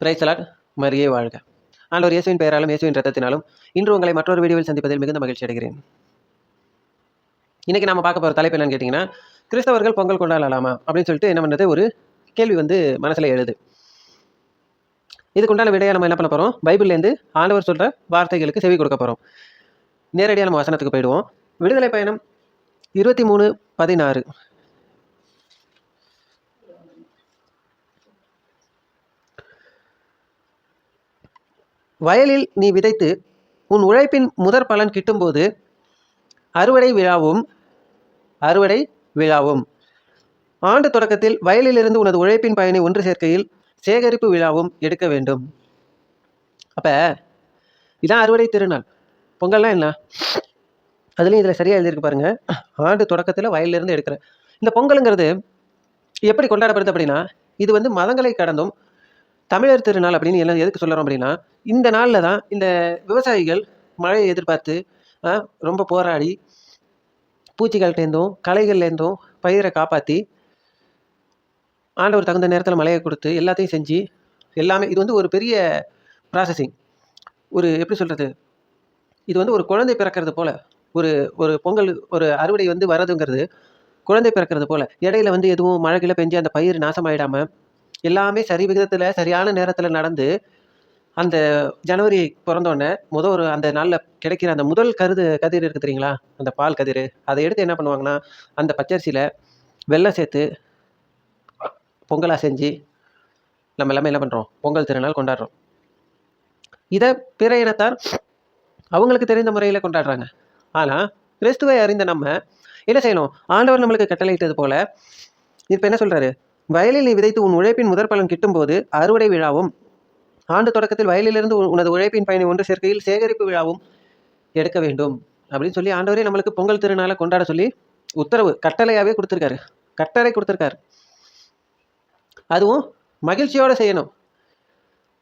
பிரைசலாட் மரியே வாழ்க. ஆண்டவர் இயேசுவின் பெயராலும் இயேசுவின் ரத்தத்தினாலும் இன்று உங்களை மற்றொரு வீடியோவில் சந்திப்பதில் மிகுந்த மகிழ்ச்சி அடைகிறேன். இன்றைக்கி நம்ம பார்க்க போகிற தலைப்பு என்னன்னு கேட்டிங்கன்னா கிறிஸ்தவர்கள் பொங்கல் கொண்டாடலாமா? அப்படின்னு சொல்லிட்டு என்ன பண்ணுறது ஒரு கேள்வி வந்து மனசில் எழுது. இதுக்குண்டான விடையை நம்ம என்ன பண்ண போகிறோம் பைபிள்லேருந்து ஆண்டவர் சொல்கிற வார்த்தைகளுக்கு செவி கொடுக்க போகிறோம் நேரடியாக நம்ம வசனத்துக்கு போயிடுவோம். விடுதலை பயணம் இருபத்தி மூணு பதினாறு. வயலில் நீ விதைத்து உன் உழைப்பின் முதற் பலன் கிட்டும்போது அறுவடை விழாவும் அறுவடை விழாவும். ஆண்டு தொடக்கத்தில் வயலிலிருந்து உனது உழைப்பின் பயனை ஒன்று சேர்க்கையில் சேகரிப்பு விழாவும் எடுக்க வேண்டும். அப்போ இதான் அறுவடை திருநாள். பொங்கல்னால் என்ன? அதுலேயும் இதில் சரியாக எழுதியிருக்கு பாருங்கள் ஆண்டு தொடக்கத்தில் வயலிலிருந்து எடுக்கிற. இந்த பொங்கலுங்கிறது எப்படி கொண்டாடப்படுது அப்படின்னா இது வந்து மதங்களை கடந்தும் தமிழர் திருநாள் அப்படின்னு எல்லாம் எதுக்கு சொல்கிறோம் அப்படின்னா இந்த நாளில் தான் இந்த விவசாயிகள் மழையை எதிர்பார்த்து ஆ, ரொம்ப போராடி பூச்சிகள்கிட்டேருந்தும் களைகள்லேருந்தும் பயிரை காப்பாற்றி ஆண்டவர் தகுந்த நேரத்தில் மழையை கொடுத்து எல்லாத்தையும் செஞ்சு எல்லாமே இது வந்து ஒரு பெரிய ப்ராசஸிங் ஒரு எப்படி சொல்கிறது இது வந்து ஒரு குழந்தை பிறக்கிறது போல் ஒரு ஒரு பொங்கல் ஒரு அறுவடை வந்து வரதுங்கிறது குழந்தை பிறக்கிறது போல் இடையில வந்து எதுவும் மழைகளை பெஞ்சு அந்த பயிர் நாசமாயிடாமல் எல்லாமே சரி விகிதத்தில் சரியான நேரத்தில் நடந்து அந்த ஜனவரி பிறந்தோடனே முத ஒரு அந்த நாளில் கிடைக்கிற அந்த முதல் கருது கதிர் இருக்குது தெரியுங்களா? அந்த பால் கதிர். அதை எடுத்து என்ன பண்ணுவாங்கன்னா அந்த பச்சரிசியில் வெள்ளம் சேர்த்து பொங்கலாக செஞ்சு நம்ம எல்லாமே என்ன பண்ணுறோம் பொங்கல் திருநாள் கொண்டாடுறோம். இதை பிற இனத்தார் அவங்களுக்கு தெரிந்த முறையில் கொண்டாடுறாங்க. ஆனால் கிறிஸ்துவை அறிந்த நம்ம என்ன செய்யணும்? ஆண்டவர் நம்மளுக்கு கட்டளையிட்டது போல் இப்போ என்ன சொல்கிறாரு வயலில் நீ விதைத்து உன் உழைப்பின் முதற் பலன் கிட்டும்போது அறுவடை விழாவும் ஆண்டு தொடக்கத்தில் வயலிலிருந்து உனது உழைப்பின் பயனை ஒன்று சேர்க்கையில் சேகரிப்பு விழாவும் எடுக்க வேண்டும். அப்படின்னு சொல்லி ஆண்டவரே நம்மளுக்கு பொங்கல் திருநாளை கொண்டாட சொல்லி உத்தரவு கட்டளையாகவே கொடுத்துருக்காரு. கட்டளை கொடுத்துருக்காரு. அதுவும் மகிழ்ச்சியோடு செய்யணும்.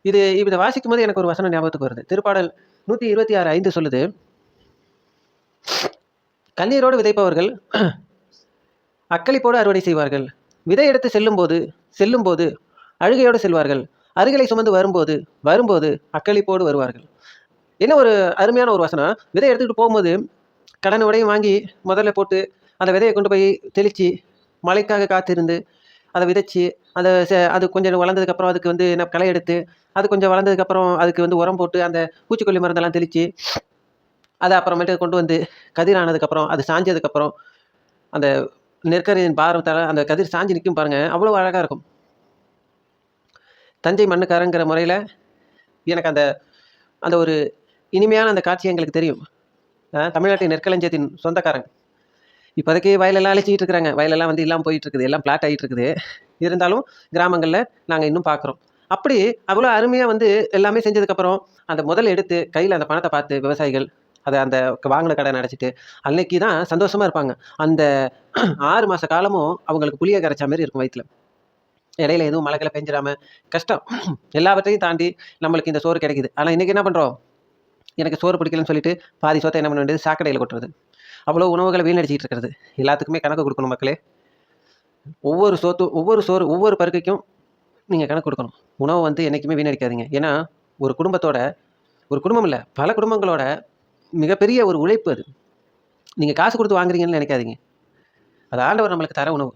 இது இதை வாசிக்கும் போது எனக்கு ஒரு வசனம் ஞாபகத்துக்கு வருது. திருப்பாடல் நூற்றி இருபத்தி ஆறு ஐந்து சொல்லுது கண்ணீரோடு விதைப்பவர்கள் அக்களிப்போடு அறுவடை செய்வார்கள். விதை எடுத்து செல்லும்போது செல்லும்போது அழுகையோடு செல்வார்கள். அருகலை சுமந்து வரும்போது வரும்போது அக்களிப்போடு வருவார்கள். என்ன ஒரு அருமையான ஒரு வசனம்? விதை எடுத்துக்கிட்டு போகும்போது கடன் உடையும் வாங்கி முதல்ல போட்டு அந்த விதையை கொண்டு போய் தெளித்து மழைக்காக காத்திருந்து அதை விதைச்சி அதை செ- அது கொஞ்சம் வளர்ந்ததுக்கப்புறம் அதுக்கு வந்து என்ன களை எடுத்து அது கொஞ்சம் வளர்ந்ததுக்கப்புறம் அதுக்கு வந்து உரம் போட்டு அந்த பூச்சிக்கொல்லி மருந்தெல்லாம் தெளித்து அதை அப்புறமேட்டு கொண்டு வந்து கதிர் ஆனதுக்கப்புறம் அது சாஞ்சதுக்கப்புறம் அந்த நெற்கரியின் பாரத்தால் அந்த கதிர் சாஞ்சி நிற்கும் பாருங்கள் அவ்வளோ அழகாக இருக்கும். தஞ்சை மண்ணுக்காரங்கிற முறையில் எனக்கு அந்த அந்த ஒரு இனிமையான அந்த காட்சி எங்களுக்கு தெரியும். தமிழ்நாட்டின் நெற்களஞ்சியத்தின் சொந்தக்காரங்க. இப்போதைக்கு வயலெல்லாம் அழிச்சிட்டு இருக்கிறாங்க. வயலெல்லாம் வந்து இல்லாமல் போயிட்டுருக்குது எல்லாம் பிளாட் ஆகிட்டு இருக்குது. இருந்தாலும் கிராமங்களில் நாங்கள் இன்னும் பார்க்குறோம். அப்படி அவ்வளோ அருமையாக வந்து எல்லாமே செஞ்சதுக்கப்புறம் அந்த முதல் எடுத்து கையில் அந்த பணத்தை பார்த்து விவசாயிகள் அதை அந்த வாங்கின கடை நினச்சிட்டு அன்னைக்கு தான் சந்தோஷமாக இருப்பாங்க. அந்த ஆறு மாத காலமும் அவங்களுக்கு புளிய கரைச்ச மாதிரி இருக்கும் வயிற்றுல இடையில எதுவும் மழைகளை பெஞ்சிடாம கஷ்டம். எல்லாவற்றையும் தாண்டி நம்மளுக்கு இந்த சோறு கிடைக்குது. ஆனால் இன்றைக்கி என்ன பண்ணுறோம் எனக்கு சோறு பிடிக்கலன்னு சொல்லிட்டு பாதி சோத்தை என்ன பண்ண வேண்டியது? சாக்கடையில் கொட்டுறது. அவ்வளோ உணவுகளை வீணடிச்சிட்டு இருக்கிறது. எல்லாத்துக்குமே கணக்கு கொடுக்கணும் மக்களே. ஒவ்வொரு சோத்து ஒவ்வொரு சோறு ஒவ்வொரு பருக்கைக்கும் நீங்கள் கணக்கு கொடுக்கணும். உணவை வந்து என்றைக்குமே வீணடிக்காதீங்க. ஏன்னா ஒரு குடும்பத்தோட ஒரு குடும்பம் இல்லை பல குடும்பங்களோட மிகப்பெரிய ஒரு உழைப்பு அது. நீங்கள் காசு கொடுத்து வாங்குறீங்கன்னு நினைக்காதீங்க. அது ஆண்டவர் நம்மளுக்கு தர உணவு.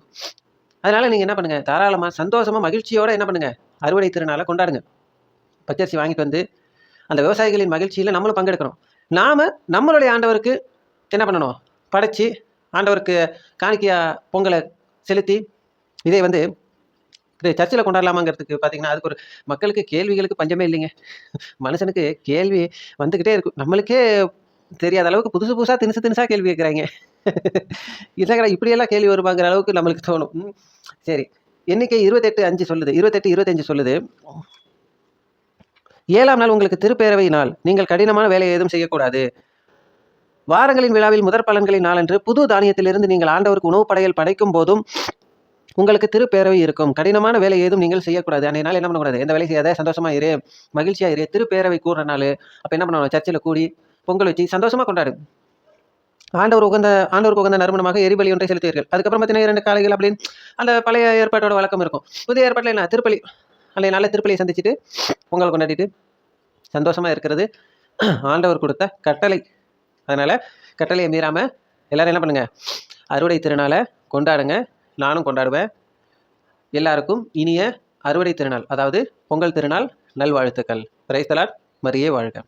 அதனால் நீங்கள் என்ன பண்ணுங்கள் தாராளமாக சந்தோஷமாக மகிழ்ச்சியோடு என்ன பண்ணுங்கள் அறுவடை திருநாளை கொண்டாடுங்க. பச்சரிசி வாங்கிட்டு வந்து அந்த விவசாயிகளின் மகிழ்ச்சியில் நம்மளும் பங்கெடுக்கணும். நாம் நம்மளுடைய ஆண்டவருக்கு என்ன பண்ணணும்? படைச்சி ஆண்டவருக்கு காணிக்கையா பொங்கலை செலுத்தி இதை வந்து இது சர்ச்சில் கொண்டாடலாமாங்கிறதுக்கு பார்த்தீங்கன்னா அதுக்கு ஒரு மக்களுக்கு கேள்விகளுக்கு பஞ்சமே இல்லைங்க. மனுஷனுக்கு கேள்வி வந்துக்கிட்டே இருக்கும். நம்மளுக்கே தெரியாத அளவுக்கு புதுசு புதுசாக தினுசு தினுசாக கேள்வி கேட்குறாங்க. இல்லைங்கடா இப்படியெல்லாம் கேள்வி வருவாங்கிற அளவுக்கு நம்மளுக்கு தோணும். சரி. எண்ணிக்கை இருபத்தெட்டு அஞ்சு சொல்லுது. இருபத்தெட்டு இருபத்தஞ்சு சொல்லுது. ஏழாம் நாள் உங்களுக்கு திருப்பேரவை நாள். நீங்கள் கடினமான வேலையை எதுவும் செய்யக்கூடாது. வாரங்களின் விழாவில் முதற் பலன்களின் நாளன்று புது தானியத்திலிருந்து நீங்கள் ஆண்டவருக்கு உணவு படையல் படைக்கும் போதும் உங்களுக்கு திருப்பேரவை இருக்கும். கடினமான வேலை ஏதும் நீங்கள் செய்யக்கூடாது. அன்றைய நாள் என்ன பண்ணக்கூடாது? எந்த வேலை செய்யாத சந்தோஷமா இரு மகிழ்ச்சியா இரு திருப்பேரவை கூடுற நாள். அப்போ என்ன பண்ணணும் சர்ச்சில் கூடி பொங்கல் வச்சு சந்தோஷமாக கொண்டாடு. ஆண்டவர் உகந்த ஆண்டவருக்கு உகந்த நறுமணமாக எரிபலி ஒன்றை செலுத்துவீர்கள். அதுக்கப்புறம் பார்த்தீங்கன்னா இரண்டு காலைகள் அப்படின்னு அந்த பழைய ஏற்பாட்டோட வழக்கம் இருக்கும். புதிய ஏற்பாட்டில் என்ன? திருப்பலி அல்லது நல்ல திருப்பலியை சந்திச்சுட்டு பொங்கல் கொண்டாடிட்டு சந்தோஷமாக இருக்கிறது. ஆண்டவர் கொடுத்த கட்டளை. அதனால் கட்டளையை மீறாமல் எல்லோரும் என்ன பண்ணுங்கள் அறுவடை திருநாளை கொண்டாடுங்க. நானும் கொண்டாடுவேன். எல்லாருக்கும் இனிய அறுவடை திருநாள் அதாவது பொங்கல் திருநாள் நல்வாழ்த்துக்கள். பிரைஸ்தலாட் மரியே வாழ்க.